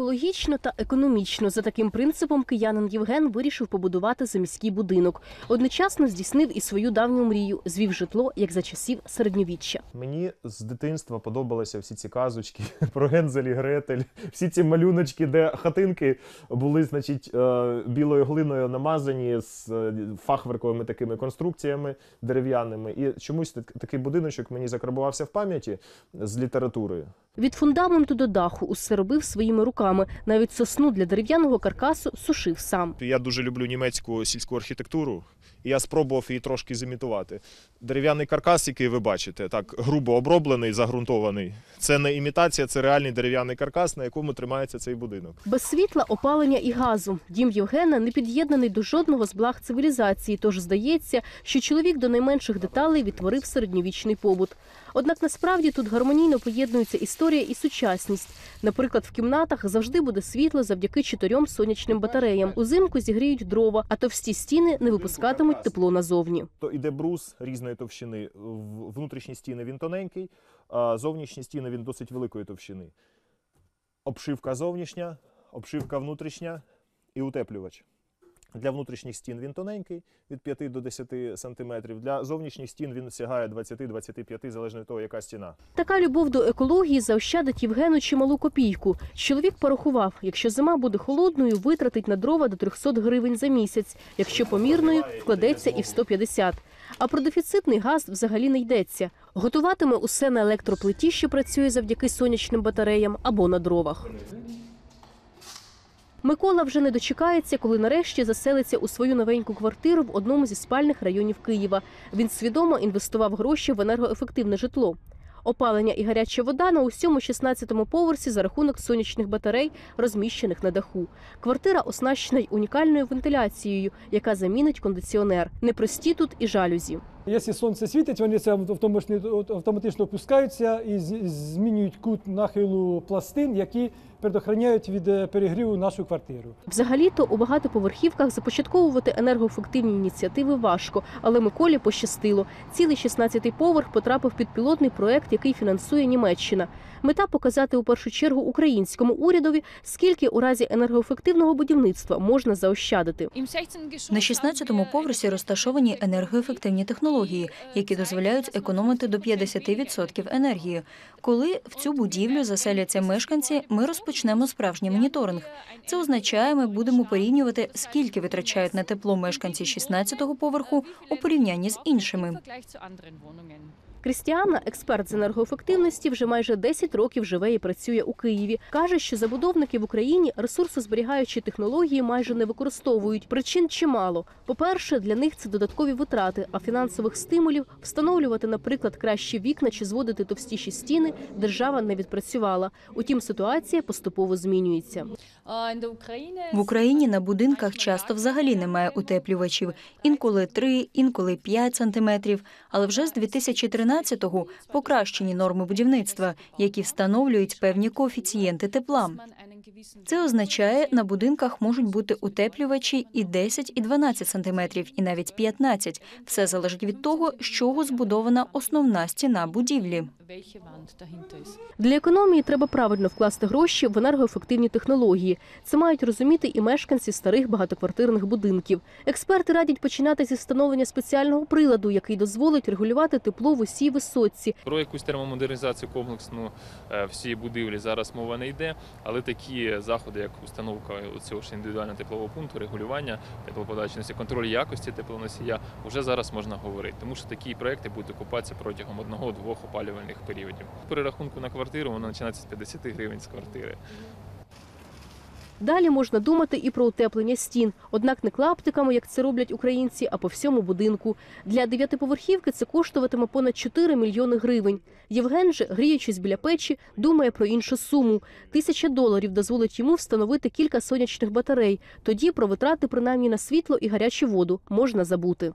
Екологічно та економічно за таким принципом киянин Євген вирішив побудувати заміський будинок. Одночасно здійснив і свою давню мрію, звів житло як за часів середньовіччя. Мені з дитинства подобалися всі ці казочки про Гензель і Гретель, всі ці малюночки, де хатинки були, значить, е, білою глиною намазані з е, фахверковими такими конструкціями дерев'яними. І чомусь так- такий будиночок мені закарбувався в пам'яті з літературою. Від фундаменту до даху усе робив своїми руками. Навіть сосну для дерев'яного каркасу сушив сам. Я дуже люблю німецьку сільську архітектуру, і я спробував її трошки зімітувати. Дерев'яний каркас, який ви бачите, так грубо оброблений, загрунтований. Це не імітація, це реальний дерев'яний каркас, на якому тримається цей будинок. Без світла, опалення і газу. Дім Євгена не під'єднаний до жодного з благ цивілізації, тож здається, що чоловік до найменших деталей відтворив середньовічний побут. Однак насправді тут гармонійно поєднуються історія і сучасність. Наприклад, в кімнатах завжди буде світло завдяки чотирьом сонячним батареям. Узимку зігріють дрова, а товсті стіни не випускатимуть тепло назовні. То іде брус різної товщини. Внутрішні стіни він тоненький, зовнішні стіни він досить великої товщини. Обшивка зовнішня, обшивка внутрішня і утеплювач. Для внутрішніх стін він тоненький від 5 до 10 сантиметрів. Для зовнішніх стін він сягає 20-25, залежно від того, яка стіна. Така любов до екології заощадить Євгену чималу копійку. Чоловік порахував, якщо зима буде холодною, витратить на дрова до 300 гривень за місяць. Якщо помірною, вкладеться і в 150. А про дефіцитний газ взагалі не йдеться. Готуватиме усе на електроплиті, що працює завдяки сонячним батареям, або на дровах. Микола вже не дочекається, коли нарешті заселиться у свою новеньку квартиру в одному зі спальних районів Києва. Він свідомо інвестував гроші в енергоефективне житло. Опалення і гаряча вода на усьому 16-му поверсі за рахунок сонячних батарей, розміщених на даху. Квартира оснащена й унікальною вентиляцією, яка замінить кондиціонер. Непрості тут і жалюзі. Якщо сонце світить, вони це автоматично, автоматично опускаються і змінюють кут нахилу пластин, які предохраняють від е, перегріву нашу квартиру. Взагалі-то у багатоповерхівках започатковувати енергоефективні ініціативи важко, але Миколі пощастило. Цілий 16-й поверх потрапив під пілотний проект, який фінансує Німеччина. Мета показати у першу чергу українському урядові, скільки у разі енергоефективного будівництва можна заощадити. На 16-му поверсі розташовані енергоефективні технології, які дозволяють економити до 50% енергії. Коли в цю будівлю заселяться мешканці, ми розпочнемо справжній моніторинг. Це означає, ми будемо порівнювати, скільки витрачають на тепло мешканці 16-го поверху у порівнянні з іншими. Крістіана, експерт з енергоефективності, вже майже 10 років живе і працює у Києві. Каже, що забудовники в Україні ресурсозберігаючі технології майже не використовують. Причин чимало. По-перше, для них це додаткові витрати, а фінансових стимулів встановлювати, наприклад, кращі вікна чи зводити товстіші стіни держава не відпрацювала. Утім, ситуація поступово змінюється. В Україні на будинках часто взагалі немає утеплювачів. Інколи 3, інколи 5 сантиметрів. Але вже з 2013-го покращені норми будівництва, які встановлюють певні коефіцієнти тепла. Це означає, на будинках можуть бути утеплювачі і 10, і 12 сантиметрів, і навіть 15. Все залежить від того, з чого збудована основна стіна будівлі. Для економії треба правильно вкласти гроші в енергоефективні технології. Це мають розуміти і мешканці старих багатоквартирних будинків. Експерти радять починати зі встановлення спеціального приладу, який дозволить регулювати тепло в усій висотці. Про якусь термомодернізацію комплексну е, всієї будівлі зараз мова не йде, але такі заходи, як установка цього ж індивідуального теплового пункту, регулювання теплоподачі, контроль якості теплоносія, вже зараз можна говорити, тому що такі проекти будуть окупатися протягом одного-двох опалювальних періодів. При рахунку на квартиру воно починається з 50 гривень з квартири. Далі можна думати і про утеплення стін, однак не клаптиками, як це роблять українці, а по всьому будинку. Для дев'ятиповерхівки це коштуватиме понад 4 мільйони гривень. Євген же, гріючись біля печі, думає про іншу суму. Тисяча доларів дозволить йому встановити кілька сонячних батарей. Тоді про витрати, принаймні на світло і гарячу воду, можна забути.